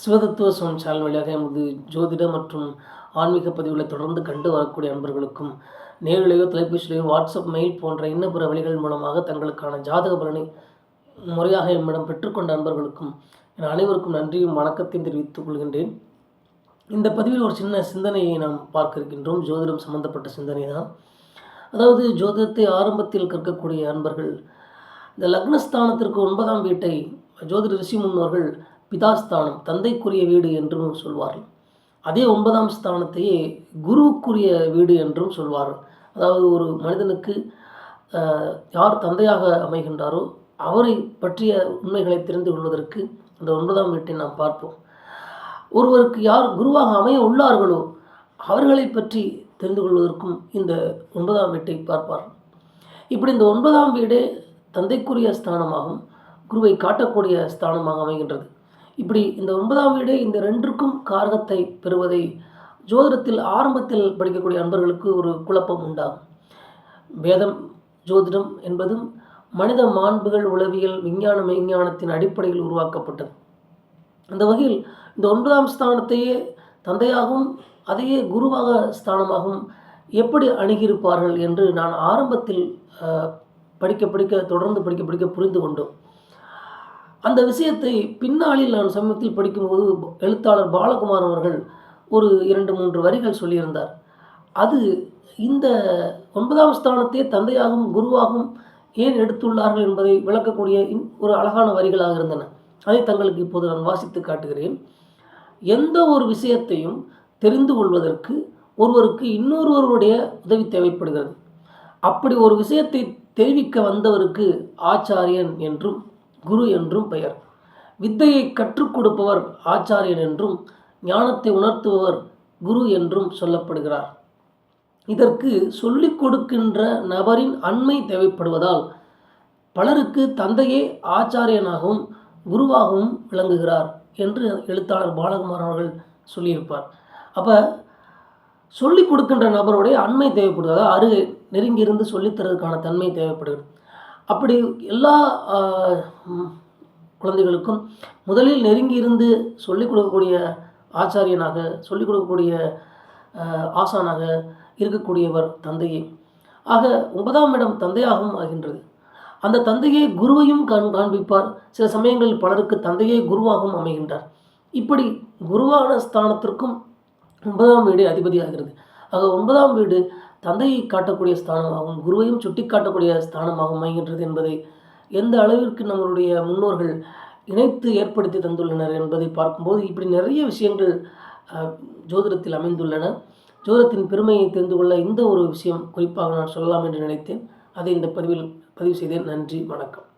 சிவதத்துவ Suvam channel வழியாக எமது ஜோதிட மற்றும் ஆன்மீக பதிவுகளை தொடர்ந்து கண்டு வரக்கூடிய அன்பர்களுக்கும் நேரிலேயோ தொலைபேசியிலேயோ வாட்ஸ்அப் மெயில் போன்ற இன்ன பிற வழிகள் மூலமாக தங்களுக்கான ஜாதக பலனை முறையாக என்னிடம் பெற்றுக்கொண்ட அன்பர்களுக்கும் என் அனைவருக்கும் நன்றியும் வணக்கத்தையும் தெரிவித்துக் கொள்கின்றேன். இந்த பதிவில் ஒரு சின்ன சிந்தனையை நாம் பார்க்க இருக்கின்றோம். ஜோதிடம் சம்பந்தப்பட்ட சிந்தனை தான். அதாவது ஜோதிடத்தை ஆரம்பத்தில் கற்கக்கூடிய அன்பர்கள் இந்த லக்னஸ்தானத்திற்கு ஒன்பதாம் வீட்டை ஜோதிட ரிஷி முன்னோர்கள் பிதாஸ்தானம் தந்தைக்குரிய வீடு என்றும் சொல்வார்கள். அதே ஒன்பதாம் ஸ்தானத்தையே குருவுக்குரிய வீடு என்றும் சொல்வார்கள். அதாவது ஒரு மனிதனுக்கு யார் தந்தையாக அமைகின்றாரோ அவரை பற்றிய உண்மைகளை தெரிந்து கொள்வதற்கு அந்த ஒன்பதாம் வீட்டை நாம் பார்ப்போம். ஒருவருக்கு யார் குருவாக அமைய உள்ளார்களோ அவர்களை பற்றி தெரிந்து கொள்வதற்கும் இந்த ஒன்பதாம் வீட்டை பார்ப்பார். இப்படி இந்த ஒன்பதாம் வீடு தந்தைக்குரிய ஸ்தானமாகும் குருவை காட்டக்கூடிய ஸ்தானமாக அமைகின்றது. இப்படி இந்த ஒன்பதாம் வீடு இந்த ரெண்டுக்கும் காரகத்தை பெறுவதை ஜோதிடத்தில் ஆரம்பத்தில் படிக்கக்கூடிய அன்பர்களுக்கு ஒரு குழப்பம் உண்டாகும். வேதம் ஜோதிடம் என்பதும் மனித மாண்புகள் உளவியல் விஞ்ஞான மெய்ஞானத்தின் அடிப்படையில் உருவாக்கப்பட்டது. அந்த வகையில் இந்த ஒன்பதாம் ஸ்தானத்தையே தந்தையாகவும் அதையே குருவாக ஸ்தானமாகவும் எப்படி அணுகியிருப்பார்கள் என்று நான் ஆரம்பத்தில் படிக்க படிக்க தொடர்ந்து படிக்க படிக்க புரிந்து கொண்டோம். அந்த விஷயத்தை பின்னாளில் நான் சமீபத்தில் படிக்கும்போது எழுத்தாளர் பாலகுமார் அவர்கள் ஒரு இரண்டு மூன்று வரிகள் சொல்லியிருந்தார். அது இந்த ஒன்பதாம் ஸ்தானத்தை தந்தையாகவும் குருவாகவும் ஏன் எடுத்துள்ளார்கள் என்பதை விளக்கக்கூடிய இன்- ஒரு அழகான வரிகளாக இருந்தன. அதை தங்களுக்கு இப்போது நான் வாசித்து காட்டுகிறேன். எந்த ஒரு விஷயத்தையும் தெரிந்து கொள்வதற்கு ஒருவருக்கு இன்னொருவருடைய உதவி தேவைப்படுகிறது. அப்படி ஒரு விஷயத்தை தெரிவிக்க வந்தவருக்கு ஆச்சாரியன் என்றும் குரு என்றும் பெயர். வித்தையை கற்றுக் கொடுப்பவர் ஆச்சாரியன் என்றும் ஞானத்தை உணர்த்துபவர் குரு என்றும் சொல்லப்படுகிறார். இதற்கு சொல்லிக் கொடுக்கின்ற நபரின் அண்மை தேவைப்படுவதால் பலருக்கு தந்தையே ஆச்சாரியனாகவும் குருவாகவும் விளங்குகிறார் என்று எழுத்தாளர் பாலகுமார் அவர்கள் சொல்லியிருப்பார். அப்போ சொல்லிக் கொடுக்கின்ற நபருடைய அண்மை தேவைப்படுவதால் அருகே நெருங்கியிருந்து சொல்லித்தரதுக்கான தன்மை தேவைப்படுகிறது. அப்படி எல்லா குழந்தைகளுக்கும் முதலில் நெருங்கி இருந்து சொல்லிக் கொடுக்கக்கூடிய ஆச்சாரியனாக சொல்லிக் கொடுக்கக்கூடிய ஆசானாக இருக்கக்கூடியவர் தந்தையே. ஆக ஒன்பதாம் இடம் தந்தையாகவும் ஆகின்றது. அந்த தந்தையே குருவையும் காண் காண்பிப்பார். சில சமயங்களில் பலருக்கு தந்தையே குருவாகவும் அமைகின்றார். இப்படி குருவான ஸ்தானத்திற்கும் ஒன்பதாம் வீடு அதிபதியாகிறது. ஆக ஒன்பதாம் வீடு தந்தையை காட்டக்கூடிய ஸ்தானமாகவும் குருவையும் சுட்டி காட்டக்கூடிய ஸ்தானமாகவும் அமைகின்றது என்பதை எந்த அளவிற்கு நம்மளுடைய முன்னோர்கள் இணைத்து ஏற்படுத்தி தந்துள்ளனர் என்பதை பார்க்கும்போது இப்படி நிறைய விஷயங்கள் ஜோதிடத்தில் அமைந்துள்ளன. ஜோதிடத்தின் பெருமையை தெரிந்து கொள்ள இந்த ஒரு விஷயம் குறிப்பாக நான் சொல்லலாம் என்று நினைத்தேன். அதை இந்த பதிவில் பதிவு செய்தேன். நன்றி. வணக்கம்.